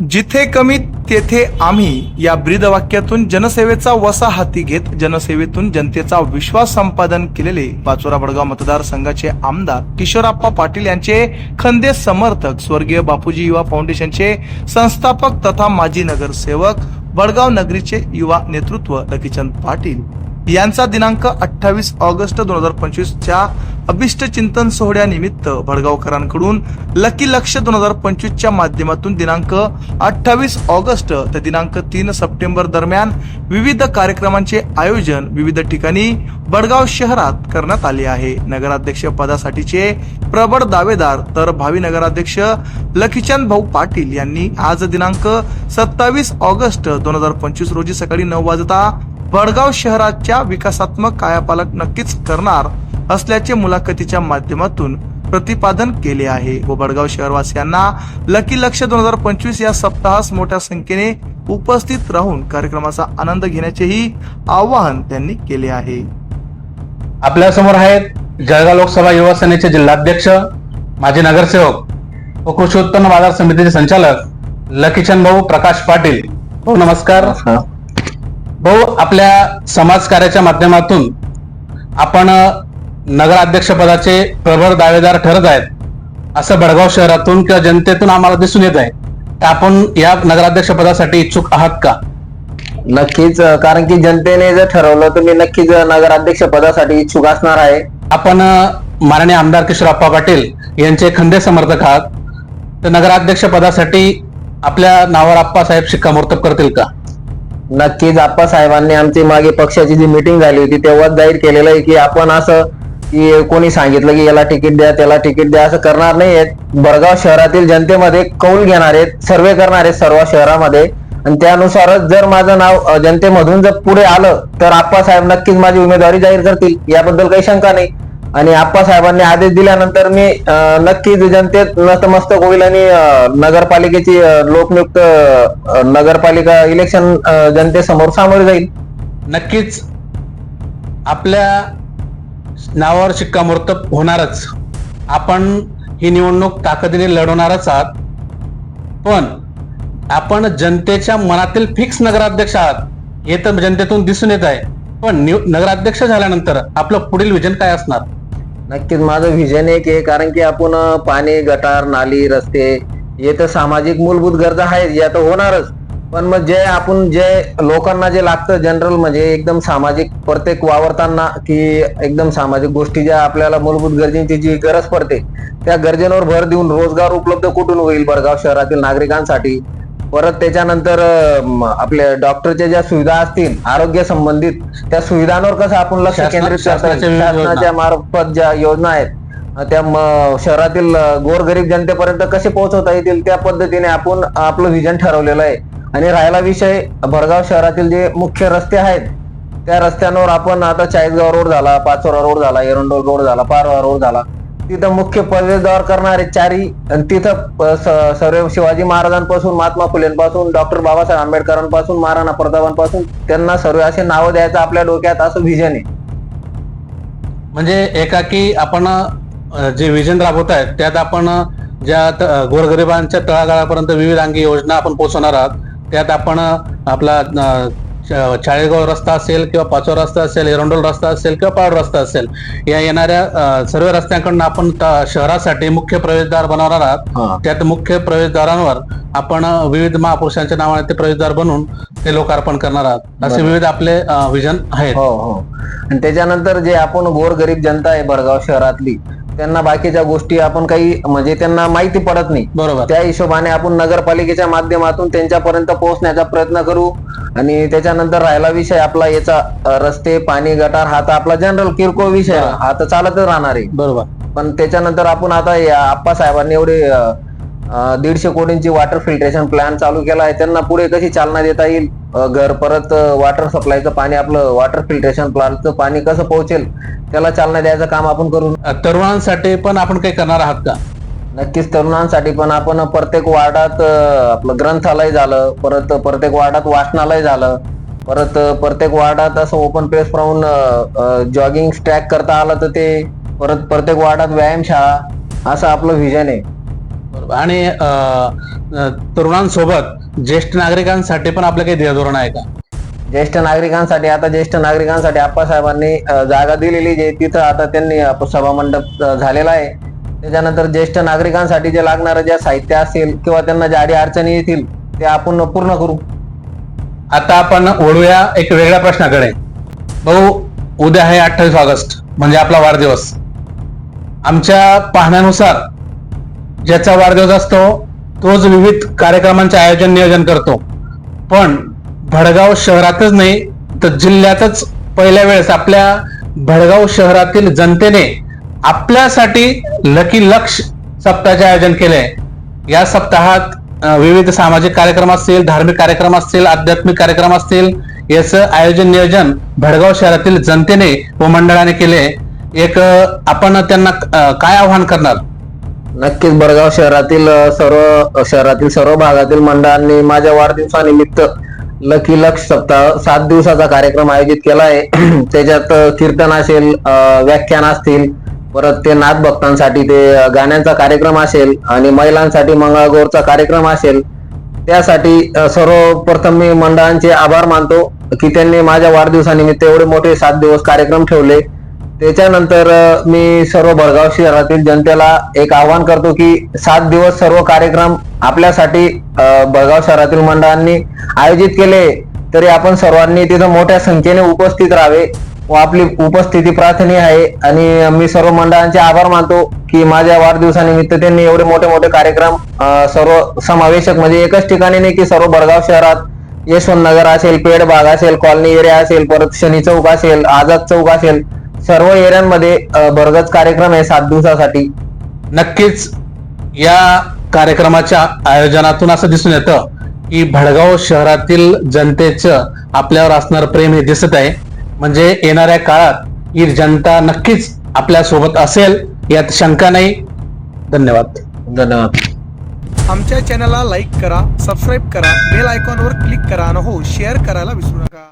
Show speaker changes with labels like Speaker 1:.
Speaker 1: जिथे कमी तेथे आम्ही या ब्रीदवाक्यातून जनसेवेचा वसा हाती घेत जनसेवेतून जनतेचा विश्वास संपादन केलेले पाचोरा बडगाव मतदारसंघाचे आमदार किशोराप्पा पाटील यांचे खंदे समर्थक स्वर्गीय बापूजी युवा फाउंडेशनचे संस्थापक तथा माजी नगरसेवक बडगाव नगरीचे युवा नेतृत्व लकीचंद पाटील. यांचा दिनांक अठ्ठावीस ऑगस्ट दोन हजार पंचवीसच्या अभिष्ट चिंतन सोहळ्यानिमित्त भडगावकरांकडून लकी लक्ष दोन हजार पंचवीसच्या माध्यमातून दिनांक अठ्ठावीस ऑगस्ट ते दिनांक तीन सप्टेंबर दरम्यान विविध कार्यक्रमांचे आयोजन विविध ठिकाणी बडगाव शहरात करण्यात आले आहे. नगराध्यक्ष पदासाठीचे प्रबळ दावेदार तर भावी नगराध्यक्ष लखीचंद भाऊ पाटील यांनी आज दिनांक सत्तावीस ऑगस्ट दोन हजार पंचवीस रोजी सकाळी नऊ वाजता बडगाव शहराच्या विकासात्मक कायापालक नक्कीच करणार असल्याचे मुलाखतीच्या माध्यमातून प्रतिपादन केले आहे. व बडगाव शहरवासियांना लकी लक्ष दोन हजार पंचवीस या सप्ताहास मोठ्या संख्येने उपस्थित राहून कार्यक्रमाचा आनंद घेण्याचेही आवाहन त्यांनी केले आहे.
Speaker 2: आपल्यासमोर आहेत जळगाव लोकसभा युवा सेनेचे जिल्हाध्यक्ष माजी नगरसेवक व कृषी उत्पन्न बाजार समितीचे संचालक लकीचंद भाऊ प्रकाश पाटील. भाऊ नमस्कार. भाऊ आपल्या समाज कार्याच्या माध्यमातून आपण नगराध्यक्ष पदाचे प्रबळ दावेदार ठरत आहेत. असं बडगाव शहरातून किंवा जनतेतून आम्हाला दिसून येत आहे. तर आपण या नगराध्यक्ष पदासाठी इच्छुक आहात का?
Speaker 3: नक्कीच कारण की जनतेने जर ठरवलं तर मी नक्कीच नगराध्यक्ष पदासाठी इच्छुक असणार आहे.
Speaker 2: आपण माननीय आमदार किशोरप्पा पाटील यांचे खंदे समर्थक आहात. तर नगराध्यक्ष पदासाठी आपल्या नावावर आप्पासाहेब शिक्कामोर्तब करतील का?
Speaker 3: नक्कीच आप्पा साहेबांनी आमची मागे पक्षाची जी मिटिंग झाली होती तेव्हाच जाहीर केलेलं आहे की आपण असं की कोणी सांगितलं की याला तिकीट द्या त्याला तिकीट द्या असं करणार नाहीयेत बडगाव शहरातील जनतेमध्ये कौल घेणार आहेत सर्वे करणार आहेत सर्व शहरामध्ये. आणि त्यानुसारच जर माझं नाव जनतेमधून जर पुढे आलं तर आप्पा साहेब नक्कीच माझी उमेदवारी जाहीर करतील. याबद्दल काही शंका नाही. आणि आप्पा साहेबांनी आदेश दिल्यानंतर मी नक्कीच जनतेत नतमस्तक होईल आणि नगरपालिकेची लोकनियुक्त नगरपालिका इलेक्शन जनतेसमोर सामोरे जाईल.
Speaker 2: नक्कीच. आपल्या नावावर शिक्कामोर्तब होणारच. आपण ही निवडणूक ताकदीने लढवणारच आहात. पण आपण जनतेच्या मनातील फिक्स नगराध्यक्ष आहात. हे तर जनतेतून दिसून येत आहे. पण नगराध्यक्ष झाल्यानंतर आपलं पुढील विजन काय असणार?
Speaker 3: नक्कीच. माझं व्हिजन एक आहे कारण की आपण पाणी गटार नाली रस्ते हे तर सामाजिक मूलभूत गरजा आहेत या तर होणारच. पण मग जे आपण जे लोकांना जे लागतं जनरल म्हणजे एकदम सामाजिक प्रत्येक वावरताना की एकदम सामाजिक गोष्टी ज्या आपल्याला मूलभूत गरजेची जी गरज पडते त्या गरजेवर भर देऊन रोजगार उपलब्ध कुठून होईल बडगाव शहरातील नागरिकांसाठी? परत त्याच्यानंतर आपल्या डॉक्टरच्या ज्या सुविधा असतील आरोग्य संबंधित त्या सुविधांवर कसं आपण लक्ष केंद्रित?
Speaker 2: शासनाच्या
Speaker 3: मार्फत ज्या योजना आहेत त्या शहरातील गोरगरीब जनतेपर्यंत कसे पोहोचवता येतील त्या पद्धतीने आपण आपलं विजन ठरवलेलं आहे. आणि राहिला विषय भडगाव शहरातील जे मुख्य रस्ते आहेत त्या रस्त्यांवर आपण आता चाळीसगाव रोड झाला पाचोरा रोड झाला एरंडोल रोड झाला पारवा रोड झाला. तिथं मुख्य प्रवेशद्वार करणारे चारी तिथं सर्व शिवाजी महाराजांपासून महात्मा फुलेंपासून डॉक्टर बाबासाहेब आंबेडकरांपासून महाराणा प्रतापांपासून त्यांना सर्व असे नावं द्यायचं आपल्या डोक्यात असं विजन आहे.
Speaker 2: म्हणजे एकाकी आपण जे विजन राबवत आहेत त्यात आपण ज्या गोरगरिबांच्या तळागाळापर्यंत विविध अंगी योजना आपण पोहोचवणार आहात त्यात आपण आपला अ, च- चाळीसगाव रस्ता असेल किंवा पाचोरा रस्ता असेल एरंडोल रस्ता असेल किंवा पाड रस्ता असेल या येणाऱ्या सर्व रस्त्यांकडून आपण शहरासाठी मुख्य प्रवेशद्वार बनवणार आहात. त्यात मुख्य प्रवेशद्वारांवर आपण विविध महापुरुषांच्या नावाने ते प्रवेशद्वार बनवून ते लोकार्पण करणार आहात. असे विविध आपले विजन आहेत.
Speaker 3: हो हो. आणि त्याच्यानंतर जे आपण गोरगरीब जनता आहे भडगाव शहरातली त्यांना बाकीच्या गोष्टी आपण काही म्हणजे त्यांना माहिती पडत नाही.
Speaker 2: बरोबर.
Speaker 3: त्या हिशोबाने आपण नगरपालिकेच्या माध्यमातून त्यांच्यापर्यंत पोहोचण्याचा प्रयत्न करू आणि त्याच्यानंतर राहिला विषय आपला याचा रस्ते पाणी गटार हा तर आपला जनरल किरकोळ विषय. हा. तर चालतच राहणार आहे.
Speaker 2: बरोबर.
Speaker 3: पण त्याच्यानंतर आपण आता या आप्पा साहेबांनी एवढे दीडशे कोटींची वॉटर फिल्ट्रेशन प्लॅन चालू केला आहे. त्यांना पुढे कशी चालना देता येईल? घर परत वॉटर सप्लायचं पाणी आपलं वॉटर फिल्ट्रेशन प्लॅनचं पाणी कसं पोहोचेल त्याला चालना द्यायचं काम आपण करू.
Speaker 2: तरुणांसाठी पण आपण काही करणार आहात का?
Speaker 3: नक्कीच तरुणांसाठी पण आपण प्रत्येक वार्डात आपलं ग्रंथालय झालं परत प्रत्येक वार्डात वाचनालय झालं परत प्रत्येक वार्डात असं ओपन प्लेस राहून जॉगिंग ट्रॅक करता आलं तर ते परत प्रत्येक वार्डात व्यायामशाळा असं आपलं व्हिजन आहे.
Speaker 2: आणि तरुणांसोबत ज्येष्ठ नागरिकांसाठी पण आपलं काही ध्येयधोरण आहे का?
Speaker 3: ज्येष्ठ नागरिकांसाठी आता ज्येष्ठ नागरिकांसाठी आप्पासाहेबांनी जागा दिलेली जे तिथं आता त्यांनी अ, सभामंडप अ, झालेला आहे. त्याच्यानंतर ज्येष्ठ नागरिकांसाठी जे लागणारं जे साहित्य असेल किंवा त्यांना ज्या अडी अडचणी येतील ते आपण पूर्ण करू.
Speaker 2: आता आपण वळूया एक वेगळ्या प्रश्नाकडे. भाऊ उद्या आहे अठ्ठावीस ऑगस्ट म्हणजे आपला वाढदिवस. आमच्या पाहण्यानुसार ज्याचा वाढदिवस असतो तोच विविध कार्यक्रमांचे आयोजन नियोजन करतो. पण भडगाव शहरातच नाही तर जिल्ह्यातच पहिल्या वेळेस आपल्या भडगाव शहरातील जनतेने आपल्यासाठी लकी लक्ष सप्ताहाचे आयोजन केले या सप्ताहात विविध सामाजिक कार्यक्रम असतील धार्मिक कार्यक्रम असतील आध्यात्मिक कार्यक्रम असतील याचं आयोजन नियोजन भडगाव शहरातील जनतेने व मंडळाने केले एक आपण त्यांना काय आव्हान करणार?
Speaker 3: नक्कीच. बडगाव शहरातील सर्व शहरातील सर्व भागातील मंडळांनी माझ्या वाढदिवसानिमित्त लकी लक्ष सप्ताह सात दिवसाचा कार्यक्रम आयोजित केला आहे. त्याच्यात कीर्तन असेल व्याख्यान असतील परत ते नाथ भक्तांसाठी ते गाण्यांचा कार्यक्रम असेल आणि महिलांसाठी मंगळागौरचा कार्यक्रम असेल त्यासाठी सर्वप्रथम मी मंडळांचे आभार मानतो की त्यांनी माझ्या वाढदिवसानिमित्त एवढे मोठे सात दिवस कार्यक्रम ठेवले. त्याच्यानंतर मी सर्व भडगाव शहरातील जनतेला एक आवाहन करतो की सात दिवस सर्व कार्यक्रम आपल्यासाठी अ, भडगाव शहरातील मंडळांनी आयोजित केले तरी आपण सर्वांनी तिथं मोठ्या संख्येने उपस्थित राहावे व आपली उपस्थिती प्रार्थनीय आहे. आणि मी सर्व मंडळांचे आभार मानतो की माझ्या वाढदिवसानिमित्त त्यांनी एवढे मोठे मोठे कार्यक्रम सर्व समावेशक म्हणजे एकच ठिकाणी नाही की सर्व भडगाव शहरात यशवंत नगर असेल पेड भाग असेल कॉलनी एरिया असेल परत शनी चौक असेल आझाद चौक असेल सर्व एरियांमध्ये भरगत कार्यक्रम आहे सात दिवसासाठी.
Speaker 2: नक्कीच या कार्यक्रमाच्या आयोजनातून असं दिसून येतं की भडगाव शहरातील जनतेचं आपल्यावर असणार प्रेम हे दिसत आहे. म्हणजे येणाऱ्या काळात ही जनता नक्कीच आपल्यासोबत असेल यात शंका नाही. धन्यवाद.
Speaker 3: धन्यवाद.
Speaker 1: आमच्या चॅनलला लाईक करा सबस्क्राईब करा बेल आयकॉनवर क्लिक करा आणि हो शेअर करायला विसरू नका.